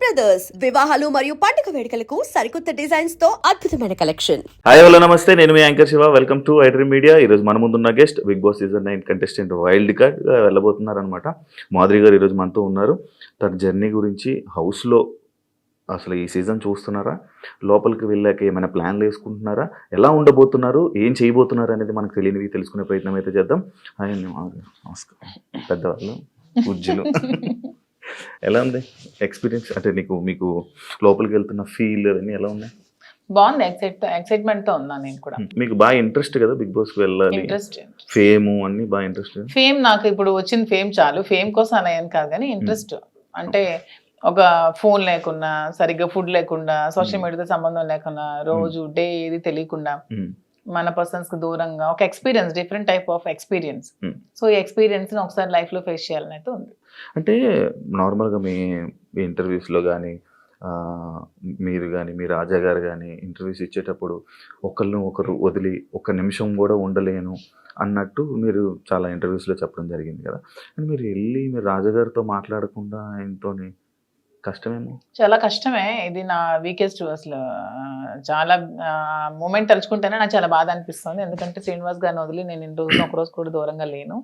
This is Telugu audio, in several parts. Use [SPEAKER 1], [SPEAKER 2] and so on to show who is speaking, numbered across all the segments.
[SPEAKER 1] బ్రదర్స్ వివాహాలు మరియు పండుగ వేడుకలకు సరికొత్త డిజైన్స్తో అద్భుతమైన కలెక్షన్
[SPEAKER 2] హాయ్ హలో నమస్తే. నేను మీ anchor Shiva. Welcome to iDream media ఈరోజు మన ముందున్న guest Bigg Boss season nine contestant wild card వెళ్ళబోతున్నారు అనమాట మాధురి గారు ఈరోజు మనతో ఉన్నారు. తన జర్నీ గురించి హౌస్లో అసలు ఈ సీజన్ చూస్తున్నారా? లోపలికి వెళ్ళాక ఏమైనా ప్లాన్లు వేసుకుంటున్నారా? ఎలా ఉండబోతున్నారు? ఏం చేయబోతున్నారు అనేది మనకు తెలియనివి తెలుసుకునే ప్రయత్నం అయితే చేద్దాం. నమస్కారం. పెద్దవాళ్ళు పూజ్యులు ఎలా ఉంది ఎక్స్పీరియన్స్ అంటే నీకు మీకు లోపలికి వెళ్తున్న ఫీల్ అవన్నీ ఎలా ఉన్నాయి?
[SPEAKER 3] బాగుంది. ఎక్సైట్ ఎక్సైట్మెంట్తో ఉన్నా నేను కూడా.
[SPEAKER 2] మీకు బాగా ఇంట్రెస్ట్ కదా బిగ్ బాస్కి వెళ్ళాలి
[SPEAKER 3] ఇంట్రెస్ట్
[SPEAKER 2] ఫేమ్ అన్ని బాగా ఇంట్రెస్ట్
[SPEAKER 3] ఫేమ్ నాకు ఇప్పుడు వచ్చిన ఫేమ్ చాలు. ఫేమ్ కోసం అనేయని కాదు కానీ ఇంట్రెస్ట్ అంటే ఒక ఫోన్ లేకుండా సరిగ్గా ఫుడ్ లేకుండా సోషల్. మీడియాతో సంబంధం లేకుండా రోజు డే ఏది తెలియకుండా మన పర్సన్స్కి దూరంగా ఒక experience different type of experience. So ఈ ఎక్స్పీరియన్స్ ఒకసారి లైఫ్లో ఫేస్ చేయాలని అయితే ఉంది.
[SPEAKER 2] అంటే నార్మల్గా మీ మీ ఇంటర్వ్యూస్లో కానీ మీరు కానీ మీ రాజా గారు కానీ ఇంటర్వ్యూస్ ఇచ్చేటప్పుడు ఒకరిని ఒకరు వదిలి ఒక్క నిమిషం కూడా ఉండలేను అన్నట్టు మీరు చాలా ఇంటర్వ్యూస్లో చెప్పడం జరిగింది కదా. కానీ మీరు వెళ్ళి మీరు రాజాగారితో మాట్లాడకుండా ఆయనతోని కష్టమేమో?
[SPEAKER 3] చాలా కష్టమే. ఇది నా వీకెస్ట్ అసలు. చాలా మూమెంట్ తలుచుకుంటేనే నాకు చాలా బాధ అనిపిస్తుంది. ఎందుకంటే శ్రీనివాస్ గారిని వదిలి నేను ఇన్ని రోజులు ఒక రోజు కూడా దూరంగా లేను.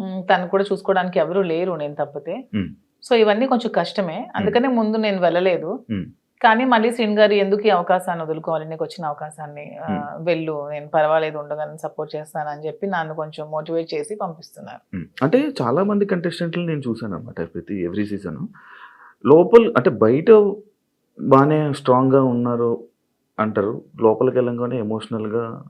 [SPEAKER 3] తను కూడా చూసుకోవడానికి ఎవరు లేరు నేను తప్పితే. సో ఇవన్నీ కొంచెం కష్టమే. అందుకనే ముందు నేను వెళ్ళలేదు. కానీ మళ్ళీ శ్రీని గారు ఎందుకు ఈ అవకాశాన్ని వదులుకోవాలి? నీకు వచ్చిన అవకాశాన్ని వెళ్ళు నేను పర్వాలేదు ఉండగానే సపోర్ట్ చేస్తాను అని చెప్పి నన్ను కొంచెం మోటివేట్ చేసి పంపిస్తున్నారు.
[SPEAKER 2] అంటే చాలా మంది కంటెస్టెంట్లు నేను చూశాను అనమాట ప్రతి ఎవ్రీ సీజన్ లోపల అంటే బయట బాగానే స్ట్రాంగ్గా ఉన్నారు అంటారు. లోపలికి వెళ్ళంగానే ఎమోషనల్గా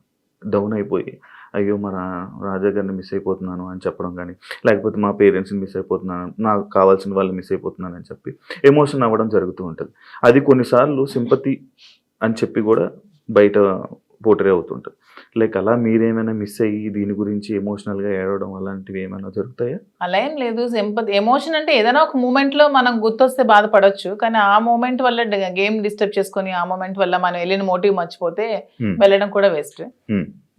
[SPEAKER 2] డౌన్ అయిపోయి. అయ్యో మా రా- రాజా గారిని మిస్ అయిపోతున్నాను అని చెప్పడం కానీ లేకపోతే మా పేరెంట్స్ని మిస్ అయిపోతున్నాను నాకు కావాల్సిన వాళ్ళు మిస్ అయిపోతున్నాను అని చెప్పి ఎమోషన్ అవ్వడం జరుగుతూ ఉంటుంది. అది కొన్నిసార్లు సింపతి అని చెప్పి కూడా బయట పోటరే అవుతుంటుంది. లైక్ అలా మీరేమైనా మిస్ అయ్యి దీని గురించి ఎమోషనల్గా ఏడవడం అలాంటివి ఏమైనా జరుగుతాయా?
[SPEAKER 3] అలా ఏం లేదు. ఎమోషన్ అంటే ఏదైనా ఒక మూమెంట్లో మనం గుర్తొస్తే బాధపడొచ్చు. కానీ ఆ మూమెంట్ వల్ల గేమ్ డిస్టర్బ్ చేసుకొని ఆ మూమెంట్ వల్ల మనం వెళ్ళిన మోటివ్ మర్చిపోతే. వెళ్ళడం కూడా వేస్ట్.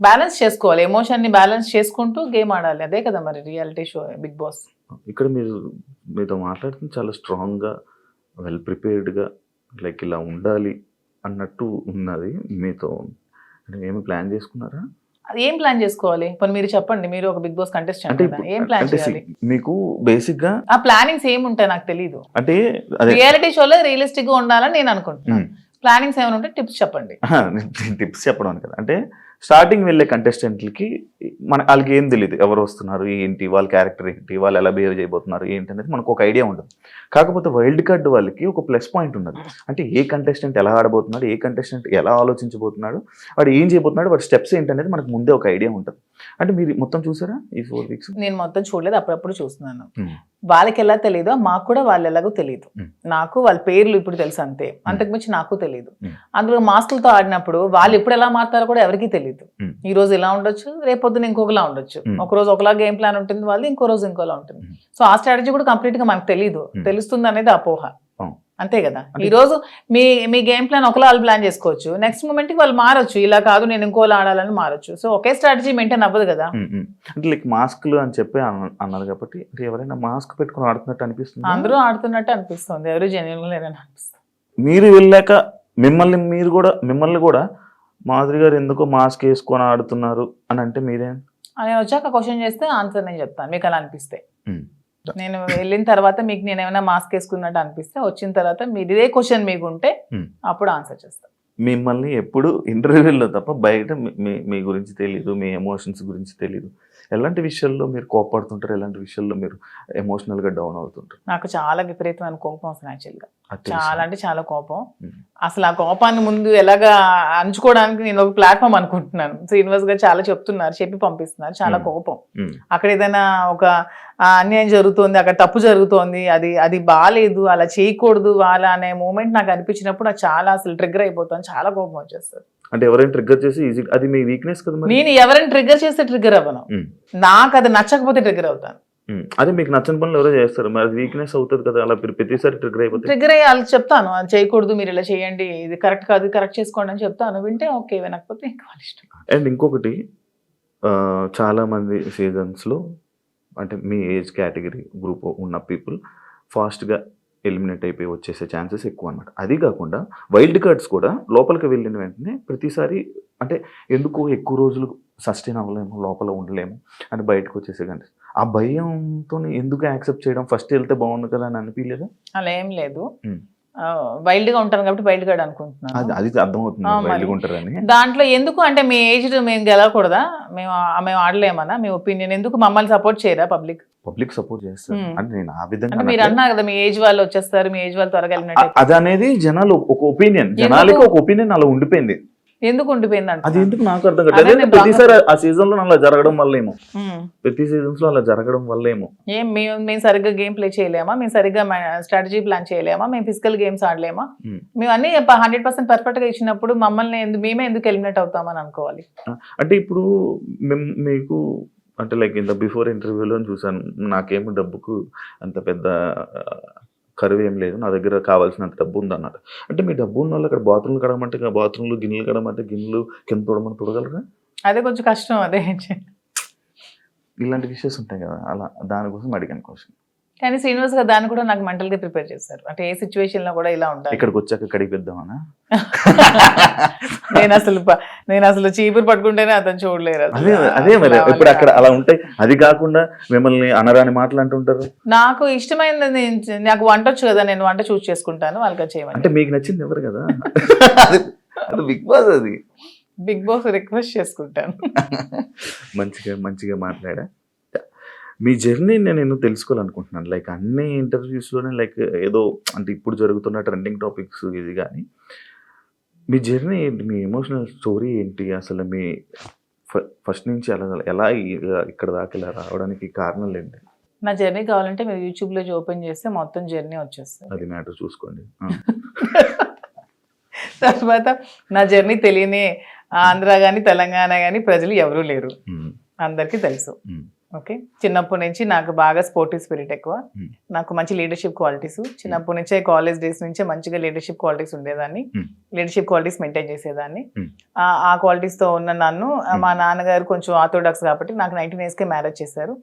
[SPEAKER 3] బ్యాలెన్స్ చేసుకోవాలి. ఎమోషన్ని బ్యాలెన్స్ చేసుకుంటూ గేమ్ ఆడాలి. అదే కదా మరి రియాలిటీ షో బిగ్ బాస్
[SPEAKER 2] ఇక్కడ మీరు మీతో మాట్లాడుతుంది చాలా స్ట్రాంగ్గా వెల్ ప్రిపేర్డ్గా లైక్ ఇలా ఉండాలి అన్నట్టు ఉన్నది మీతో. అంటే ఏమి ప్లాన్ చేసుకున్నారా?
[SPEAKER 3] అది ఏం ప్లాన్ చేసుకోవాలి? ఇప్పుడు మీరు చెప్పండి. మీరు ఒక బిగ్ బాస్ కంటెస్టెంట్ ఏం ప్లాన్ చేయాలి?
[SPEAKER 2] మీకు బేసిక్గా
[SPEAKER 3] ఆ ప్లానింగ్స్ ఏమి ఉంటాయి నాకు తెలియదు
[SPEAKER 2] అంటే అదే
[SPEAKER 3] రియాలిటీ షోలో రియలిస్టిక్గా ఉండాలని నేను అనుకుంటున్నాను. ప్లానింగ్స్ ఏమైనా ఉంటే టిప్స్ చెప్పండి.
[SPEAKER 2] టిప్స్ చెప్పడం కదా. అంటే స్టార్టింగ్ వెళ్ళే కంటెస్టెంట్లకి మన వాళ్ళకి ఏం తెలియదు ఎవరు వస్తున్నారు ఏంటి వాళ్ళ క్యారెక్టర్ ఏంటి వాళ్ళు ఎలా బిహేవ్ చేయబోతున్నారు ఏంటి అనేది మనకు ఒక ఐడియా ఉండదు కాకపోతే వైల్డ్ కార్డ్ వాళ్ళకి ఒక ప్లస్ పాయింట్ ఉన్నది. అంటే ఏ కంటెస్టెంట్ ఎలా ఆడబోతున్నాడు ఏ కంటెస్టెంట్ ఎలా ఆలోచించబోతున్నాడు వాడు ఏం చేయబోతున్నాడు వాడి స్టెప్స్ ఏంటనేది మనకు ముందే ఒక ఐడియా ఉంటుంది. అంటే మీరు మొత్తం చూసారా ఈ ఫోర్ వీక్స్
[SPEAKER 3] నేను మొత్తం చూడలేదు అప్పుడప్పుడు చూస్తున్నాను. వాళ్ళకి ఎలా తెలియదో మాకు కూడా వాళ్ళు ఎలాగో తెలియదు. నాకు వాళ్ళ పేర్లు ఇప్పుడు తెలుసు అంతే అంతకుమించి నాకు తెలియదు. అందులో మాస్కులతో ఆడినప్పుడు వాళ్ళు ఎప్పుడు ఎలా మారుతారో కూడా ఎవరికీ తెలియదు. ఈ రోజు ఇలా ఉండొచ్చు రేపొద్దున ఇంకొకలా ఉండొచ్చు. ఒక రోజు ఒకలా గేమ్ ప్లాన్ ఉంటుంది వాళ్ళు ఇంకో రోజు ఇంకోలా ఉంటుంది. సో ఆ స్ట్రాటజీ కూడా కంప్లీట్గా మనకు తెలియదు. తెలుస్తుంది అనేది అపోహ. అంతే కదా. ఈ రోజు మీ మీ గేమ్ ప్లాన్ ఒకలా వాళ్ళు ప్లాన్ చేసుకోవచ్చు. నెక్స్ట్ మూమెంట్కి వాళ్ళు మారొచ్చు. ఇలా కాదు నేను ఇంకోలా ఆడాలని మారొచ్చు. సో ఒకే స్ట్రాటజీ మెయింటైన్ అవ్వదు కదా.
[SPEAKER 2] అంటే లైక్ మాస్క్లు అని చెప్పి అన్న- అన్నారు కాబట్టి అంటే ఎవరైనా మాస్క్ పెట్టుకుని ఆడుతున్నట్టు అనిపిస్తుంది?
[SPEAKER 3] అందరూ ఆడుతున్నట్టు అనిపిస్తుంది. ఎవరు జెన్యున్ లేరని అనిపిస్తుంది.
[SPEAKER 2] మీరు వెళ్ళాక మిమ్మల్ని మీరు కూడా మిమ్మల్ని కూడా మాధురి గారు ఎందుకో మాస్క్ వేసుకొని ఆడుతున్నారు అని అంటే మీరేం?
[SPEAKER 3] నేను వచ్చాక క్వశ్చన్ చేస్తే ఆన్సర్ నేను చెప్తాను. మీకు అలా అనిపిస్తే. నేను వెళ్ళిన తర్వాత మీకు నేను ఏమైనా మాస్క్ వేసుకున్నట్టు అనిపిస్తే వచ్చిన తర్వాత మీరు ఇదే క్వశ్చన్ మీకు ఉంటే. అప్పుడు ఆన్సర్ చేస్తాను
[SPEAKER 2] మిమ్మల్ని ఎప్పుడు ఇంటర్వ్యూలో తప్ప బయట మీ- మీ మీ గురించి తెలియదు మీ ఎమోషన్స్ గురించి తెలియదు ఎలాంటి విషయాల్లో మీరు కోపడుతుంటారు ఎలాంటి విషయాల్లో మీరు ఎమోషనల్గా డౌన్ అవుతుంటారు?
[SPEAKER 3] నాకు చాలా విపరీతమైన కోపం యాక్చువల్గా.
[SPEAKER 2] అది తెలుసు.
[SPEAKER 3] చాలా అంటే చాలా కోపం. అసలు ఆ కోపాన్ని ముందు ఎలాగా అంచుకోవడానికి నేను ఒక ప్లాట్ఫామ్ అనుకుంటున్నాను. శ్రీనివాస్ గారు చాలా చెప్తున్నారు చెప్పి పంపిస్తున్నారు. చాలా. కోపం. అక్కడ ఏదైనా ఒక అన్యాయం జరుగుతోంది అక్కడ తప్పు జరుగుతోంది అది అది బాగాలేదు అలా చేయకూడదు వాళ్ళ అనే మూమెంట్ నాకు అనిపించినప్పుడు నాకు చాలా అసలు ట్రిగ్గర్ అయిపోతాను చాలా కోపం వచ్చేస్తుంది.
[SPEAKER 2] అంటే ఎవరైనా ట్రిగ్గర్ చేసి ఈజీ అది మీ వీక్నెస్ కదా మరి?
[SPEAKER 3] నేను ఎవరైనా ట్రిగ్గర్ చేస్తే ట్రిగ్గర్ అవ్వను. నాకు అది నచ్చకపోతే ట్రిగ్గర్ అవుతాను.
[SPEAKER 2] అదే మీకు నచ్చని పనులు ఎవరో చేస్తారు. మరి వీక్నెస్ అవుతుంది కదా అలా ప్రతిసారి ట్రిగ్గర్ అయిపోతే.
[SPEAKER 3] ట్రిగ్గర్ అయ్యి వాళ్ళకి చెప్తాను అది చేయకూడదు మీరు ఇలా చేయండి ఇది కరెక్ట్ కాదు కరెక్ట్ చేసుకోండి అని చెప్తాను. వింటే ఓకే వినకపోతే ఇంకా వాళ్ళ ఇష్టం.
[SPEAKER 2] అండ్ ఇంకొకటి చాలా మంది సీజన్స్లో అంటే మీ ఏజ్ కేటగిరీ గ్రూప్ ఉన్న పీపుల్ ఫాస్ట్గా ఎలిమినేట్ అయిపోయి వచ్చేసే ఛాన్సెస్ ఎక్కువ అనమాట అది కాకుండా వైల్డ్ కార్డ్స్ కూడా లోపలికి వెళ్ళిన వెంటనే ప్రతిసారి అంటే ఎందుకు ఎక్కువ రోజులు సస్టైన్ అవ్వలేము లోపల ఉండలేము అని బయటకు వచ్చేసే కానీ ఆ భయంతో ఎందుకు యాక్సెప్ట్ చేయడం? ఫస్ట్ వెళ్తే బాగుండు కదా అని అనిపించలేదు
[SPEAKER 3] అలా ఏం లేదు. వైల్డ్గా ఉంటాను కాబట్టి వైల్డ్ కార్డ్ అనుకుంటున్నాను.
[SPEAKER 2] అది అర్థమవుతుంది
[SPEAKER 3] దాంట్లో ఎందుకు అంటే మీ ఏజ్ మేము గెలవకూడదా? మేము మేము ఆడలేమనా? మీ ఒపీనియన్ ఎందుకు మమ్మల్ని సపోర్ట్ చేయరా పబ్లిక్?
[SPEAKER 2] పబ్లిక్ సపోర్ట్ చేస్తారు. అంటే నేను ఆ విధంగా
[SPEAKER 3] మీరు. అన్నారు కదా మీ ఏజ్ వాళ్ళు వచ్చేస్తారు మీ ఏజ్ వాళ్ళు త్వరగా
[SPEAKER 2] అది అనేది జనాలు ఒక ఒపీనియన్. జనాలకి ఒక ఒపీనియన్ అలా ఉండిపోయింది.
[SPEAKER 3] ఎందుకు ఉండిపోయింది
[SPEAKER 2] అది ఎందుకు నాకు అర్థం కాదు ప్రతిసారి ఆ సీజన్లో అలా జరగడం వల్లేమో. ప్రతి సీజన్స్లో అలా జరగడం వల్లేమో.
[SPEAKER 3] ఏం మేము మేము సరిగ్గా గేమ్ ప్లే చేయలేమా? మేము సరిగ్గా స్ట్రాటజీ ప్లాన్ చేయలేమా? మేము ఫిజికల్ గేమ్స్ ఆడలేమా. మేము అన్ని హండ్రెడ్ పర్సెంట్ పర్ఫెక్ట్గా ఇచ్చినప్పుడు మమ్మల్ని మేమే ఎందుకు ఎలిమినేట్ అవుతామని అనుకోవాలి.
[SPEAKER 2] అంటే ఇప్పుడు మేము మీకు అంటే లైక్ ఇంత బిఫోర్ ఇంటర్వ్యూలో చూసాను నాకేమో డబ్బుకు అంత పెద్ద కరువు ఏం లేదు. నా దగ్గర కావాల్సినంత డబ్బు ఉంది అన్నారు అంటే మీ డబ్బు ఉన్న వాళ్ళు అక్కడ బాత్రూమ్లు కడమంటే బాత్రూమ్లు గిన్నెలు కడమంటే గిన్నెలు కింద తోడమని తొడగలరా?
[SPEAKER 3] అదే కొంచెం కష్టం అదే.
[SPEAKER 2] ఇలాంటి విషయస్ ఉంటాయి కదా. అలా దానికోసం అడిగాను క్వశ్చన్
[SPEAKER 3] కానీ శ్రీనివాస్ గారు దాన్ని కూడా నాకు మెంటల్గా ప్రిపేర్ చేశారు. అంటే ఏ సిచ్యువేషన్లో కూడా ఇలా ఉండాలి.
[SPEAKER 2] ఇక్కడికి వచ్చాక కడిగిద్దామనా
[SPEAKER 3] నేను అసలు నేను అసలు చీపురు పట్టుకుంటేనే అతను చూడలేరు.
[SPEAKER 2] అదే అదే మరి. ఇప్పుడు అక్కడ అలా ఉంటాయి అది కాకుండా మిమ్మల్ని అనరాని మాటలు అంటుంటారు.
[SPEAKER 3] నాకు ఇష్టమైనది నేను- నాకు వంట వచ్చు కదా నేను వంట చూస్ చేసుకుంటాను వాళ్ళకి చేయమని
[SPEAKER 2] అంటే మీకు నచ్చింది ఎవరు కదా? అది అది బిగ్ బాస్ అది.
[SPEAKER 3] బిగ్ బాస్ రిక్వెస్ట్ చేసుకుంటాను.
[SPEAKER 2] మంచిగా మంచిగా మాట్లాడా? మీ జర్నీ నేను తెలుసుకోవాలనుకుంటున్నాను? లైక్ అన్ని ఇంటర్వ్యూస్లోనే లైక్ ఏదో అంటే ఇప్పుడు జరుగుతున్న ట్రెండింగ్ టాపిక్స్ ఇది కానీ మీ జర్నీ ఏంటి? మీ ఎమోషనల్ స్టోరీ ఏంటి? అసలు మీ ఫస్ట్ నుంచి అలా ఎలా ఇక్కడ దాకా ఇలా రావడానికి కారణాలు ఏంటి?
[SPEAKER 3] నా జర్నీ కావాలంటే మీరు యూట్యూబ్లో ఓపెన్ చేస్తే మొత్తం జర్నీ వచ్చేస్తుంది.
[SPEAKER 2] అది మ్యాటర్ చూసుకోండి.
[SPEAKER 3] తర్వాత నా జర్నీ తెలియని ఆంధ్ర కానీ తెలంగాణ కానీ ప్రజలు ఎవరూ లేరు. అందరికీ తెలుసు. ఓకే. చిన్నప్పటి నుంచి నాకు బాగా స్పోర్టివ్ స్పిరిట్ ఎక్కువ. నాకు మంచి లీడర్షిప్ క్వాలిటీస్ చిన్నప్పటి నుంచే కాలేజ్ డేస్ నుంచే మంచిగా లీడర్షిప్ క్వాలిటీస్ ఉండేదాన్ని. లీడర్షిప్ క్వాలిటీస్ మెయింటైన్ చేసేదాన్ని. ఆ- క్వాలిటీస్తో ఉన్న నన్ను. మా నాన్నగారు కొంచెం ఆర్థోడాక్స్ కాబట్టి నాకు నైన్టీన్ ఇయర్స్ కే మ్యారేజ్ చేశారు.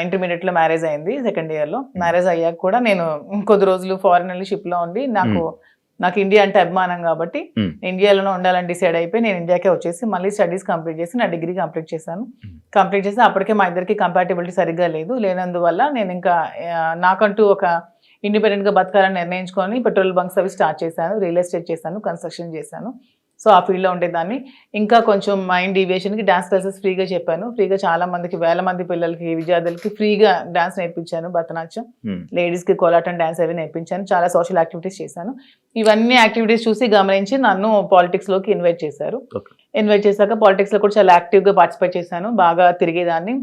[SPEAKER 3] ఇంటర్మీడియట్లో మ్యారేజ్ అయింది సెకండ్ ఇయర్లో. మ్యారేజ్ అయ్యాక కూడా నేను కొద్ది రోజులు ఫారెన్ వెళ్ళి షిప్లో ఉండి నాకు నాకు ఇండియా అంటే అభిమానం కాబట్టి
[SPEAKER 2] Hmm.
[SPEAKER 3] ఇండియాలోనే ఉండాలని డిసైడ్ అయిపోయి నేను ఇండియాకే వచ్చేసి మళ్ళీ స్టడీస్ కంప్లీట్ చేసి నా డిగ్రీ కంప్లీట్ చేశాను
[SPEAKER 2] Hmm.
[SPEAKER 3] కంప్లీట్ చేసి అప్పటికే మా ఇద్దరికి కంపాటబిలిటీ సరిగ్గా లేదు లేనందువల్ల నేను ఇంకా నాకంటూ ఒక ఇండిపెండెంట్గా బతకాలని నిర్ణయించుకొని పెట్రోల్ బంక్స్ అవి స్టార్ట్ చేశాను రియల్ ఎస్టేట్ చేశాను కన్స్ట్రక్షన్ చేశాను సో ఆ ఫీల్డ్లో ఉండేదాన్ని. ఇంకా కొంచెం మైండ్ డివియేషన్కి డాన్స్ క్లాసెస్ ఫ్రీగా చెప్పాను. ఫ్రీగా చాలా మందికి వేల మంది పిల్లలకి విద్యార్థులకి ఫ్రీగా డాన్స్ నేర్పించాను భరతనాట్యం.
[SPEAKER 2] ఉమ్,
[SPEAKER 3] లేడీస్కి కోలాటం డాన్స్ అవి నేర్పించాను. చాలా సోషల్ యాక్టివిటీస్ చేశాను. ఇవన్నీ యాక్టివిటీస్ చూసి గమనించి నన్ను పాలిటిక్స్లోకి ఇన్వైట్ చేశారు. ఇన్వైట్ చేశాక పాలిటిక్స్లో కూడా చాలా యాక్టివ్గా పార్టిసిపేట్ చేశాను. బాగా తిరిగేదాన్ని.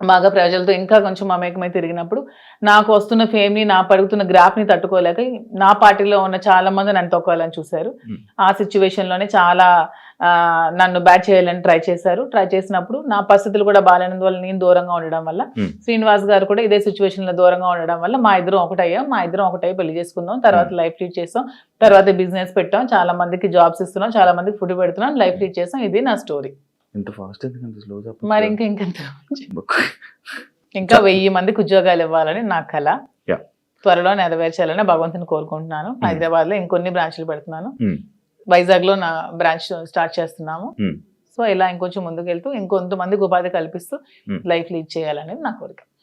[SPEAKER 3] బాగా ప్రజలతో ఇంకా కొంచెం మమేకమై తిరిగినప్పుడు నాకు వస్తున్న ఫేమ్ని నా పడుగుతున్న గ్రాఫ్ని తట్టుకోలేక నా పార్టీలో ఉన్న చాలా మంది నన్ను తొక్కాలని చూశారు. ఆ సిచ్యువేషన్లోనే చాలా నన్ను బ్యాట్ చేయాలని ట్రై చేశారు. ట్రై చేసినప్పుడు నా పరిస్థితులు కూడా బాగాలేనందువల్ల నేను దూరంగా ఉండడం వల్ల. శ్రీనివాస్ గారు కూడా ఇదే సిచ్యువేషన్లో దూరంగా ఉండడం వల్ల మా ఇద్దరం ఒకటయ్యాం. మా ఇద్దరం ఒకటై పెళ్ళి చేసుకుందాం తర్వాత లైఫ్ లీడ్ చేస్తాం తర్వాత బిజినెస్ పెట్టాం. చాలా మందికి జాబ్స్ ఇస్తున్నాం. చాలా మందికి ఫుడ్ పెడుతున్నాం. లైఫ్ లీడ్ చేస్తాం ఇది నా స్టోరీ.
[SPEAKER 2] ఇంత ఫాస్ట్ ఎందుకంటే స్లో
[SPEAKER 3] మరి ఇంకా ఇంకా ఇంకా వెయ్యి మందికి ఉద్యోగాలు ఇవ్వాలని నా కళ. త్వరలో నెరవేర్చాలని భగవంతుని కోరుకుంటున్నాను. హైదరాబాద్లో ఇంకొన్ని బ్రాంచ్లు పెడుతున్నాను. వైజాగ్లో నా బ్రాంచ్ స్టార్ట్ చేస్తున్నాము. సో ఇలా ఇంకొంచెం ముందుకు వెళ్తూ ఇంకొంతమందికి ఉపాధి కల్పిస్తూ. లైఫ్ లీడ్ చేయాలనేది నా కోరిక